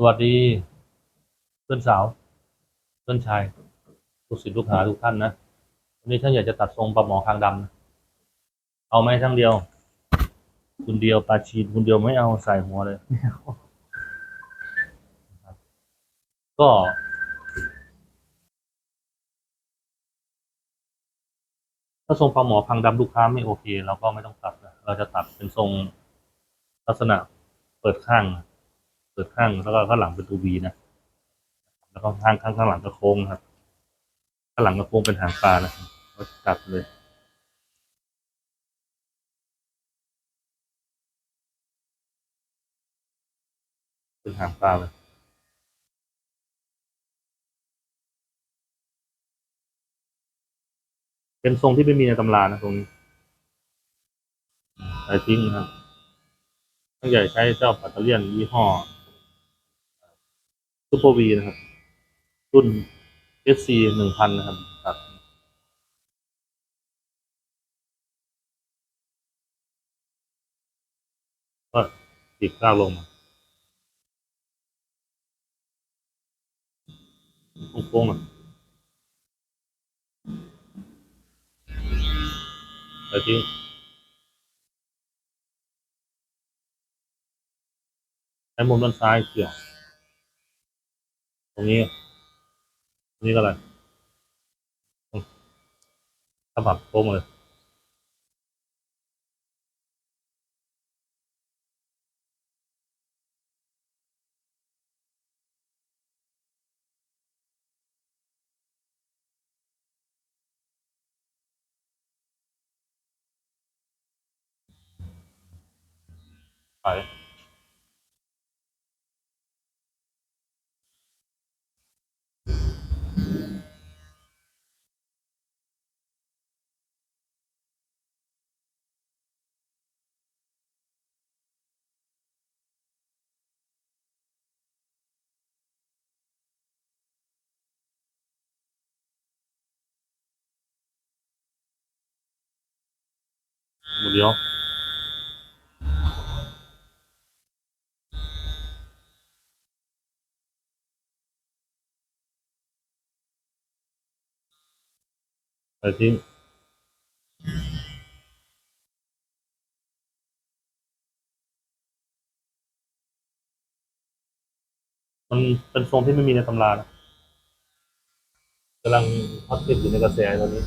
สวัสดีเพื่อนสาว เพื่อนชายลูกศิษย์ลูกหาทุกท่านนะวันนี้ท่านอยากจะตัดทรงปลาหมอคางดำนะเอาไหมทั้งเดียว คุณเดียวปลาชีนคุณเดียวไม่เอาใส่หัวเลย ก็ ถ้าทรงปลาหมอพังดำลูกค้าไม่โอเคเราก็ไม่ต้องตัดนะเราจะตัดเป็นทรงลักษณะเปิดข้างนะ ปิดข้างแล้วก็ข้างหลังเป็นตูบีนะ แล้วก็ข้างข้างข้างหลังก็โค้งครับ ข้างหลังก็โค้งเป็นหางปลานะครับก็ตัดเลยเป็นหางปลาเลยเป็นทรงที่ไม่มีในตำรานะตรงนี้ใส่ทิ้งนะครับตั้งใหญ่ใช้เจ้าปัตเตอร์เลียนยี่ห้อ ซูเปอร์วีนะครับ รุ่น SC หนึ่งพันนะครับตัดก็ติดก้าวลงมาโค้งๆอะใส่ทิ้งใช้มุมด้านซ้ายเกี่ยว รงนี้ นี้ก็อะไรอืมสะบัดโค้งเลยไป หม ดเดียวใส่ทิ้งมันเป็นทรงที่ไม่มีในตำรานะกำลังฮอตฮิตอยู่ในกระแสตอนนี้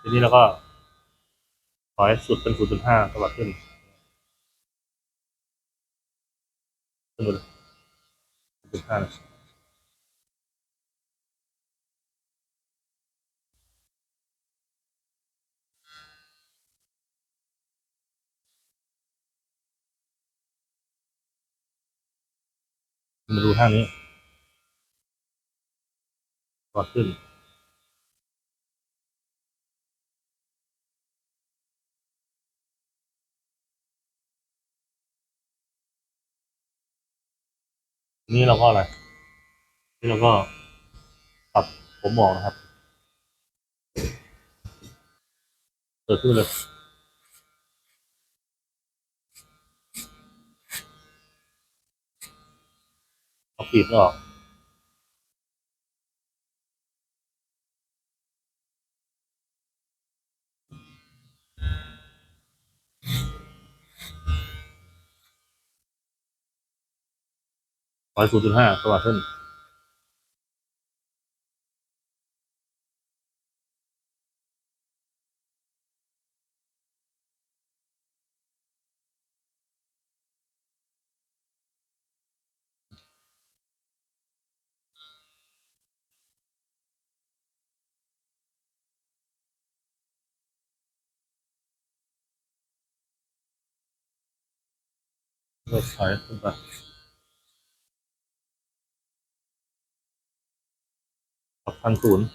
ทีนี้เราก็ขอให้สุดเป็น0.5สวัสดขึ้นขึ้นมาเลย มาดูท่างนี้สวัดขึ้น นี่เราก็อะไร นี่เราก็ปรับผมออกนะครับ เปิดขึ้นเลย เอาปีกออกร้อยศูนย์จุดห้าสวัสดีท่าน ก็ถอยขึ้นไปปรับพันศูนย์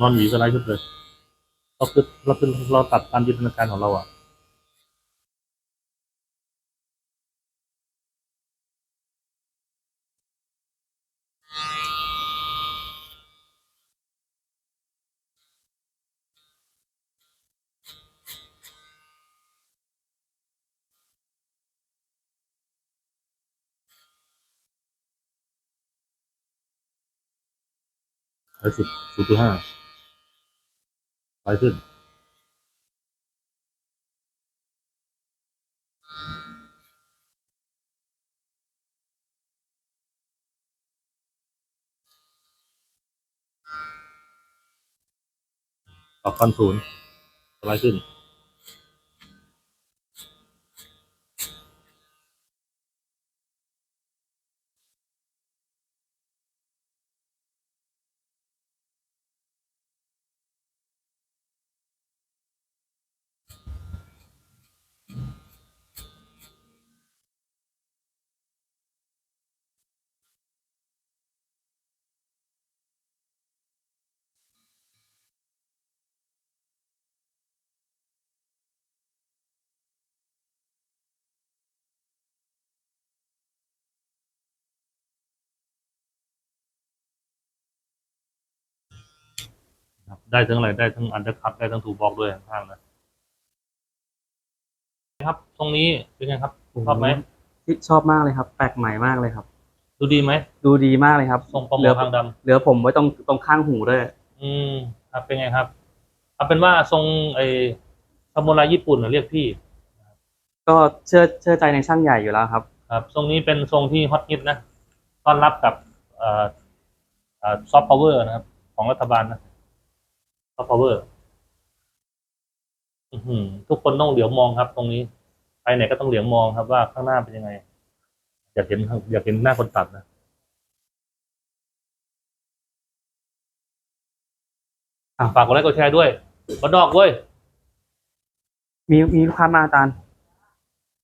นอนหวีสไลด์ชุดเลยเราคือเราคือเราตัดตามจินตนาการของเราอะร้อยสิบศูนย์จุดห้า อยขึ้นปรับพันศูนย์ร้อยขึ้น ได้ทั้งอะไรได้ทั้งอันเดอร์คัตได้ทั้งทูบ็อกด้วยข้างๆนะครับตรงนี้เป็นไงครับชอบไหมที่ชอบมากเลยครับ แปลกใหม่มากเลยครับ ดูดีไหมดูดีมากเลยครับทรงปลาหมเหลืออพรางดเหลือผมไว้ตรงตรงข้างหูด้วยำอืมครับเป็นไงครับเอาเป็นว่าทรงไอ้ซามูไรญี่ปุ่นน่ะเรียกพี่ ก็เชื่อเชื่อใจในช่างใหญ่อยู่แล้วครับ ครับ ทรงนี้เป็นทรงที่ฮอตฮิตนะต้อนรับกับเอ่อซอฟต์พาวเวอร์นะครับ ของรัฐบาลนะ ซอฟต์พาวเวอร์ทุกคนต้องเหลียวมองครับ ตรงนี้ไปไหนก็ต้องเหลียวมองครับว่าข้างหน้าเป็นยังไง อยากเห็นอยากเห็นหน้าคนตัดนะอะฝากกดไลค์กดแชร์ด้วยมาดอกเว้ยมีมีลูกค้ามาอาจารย์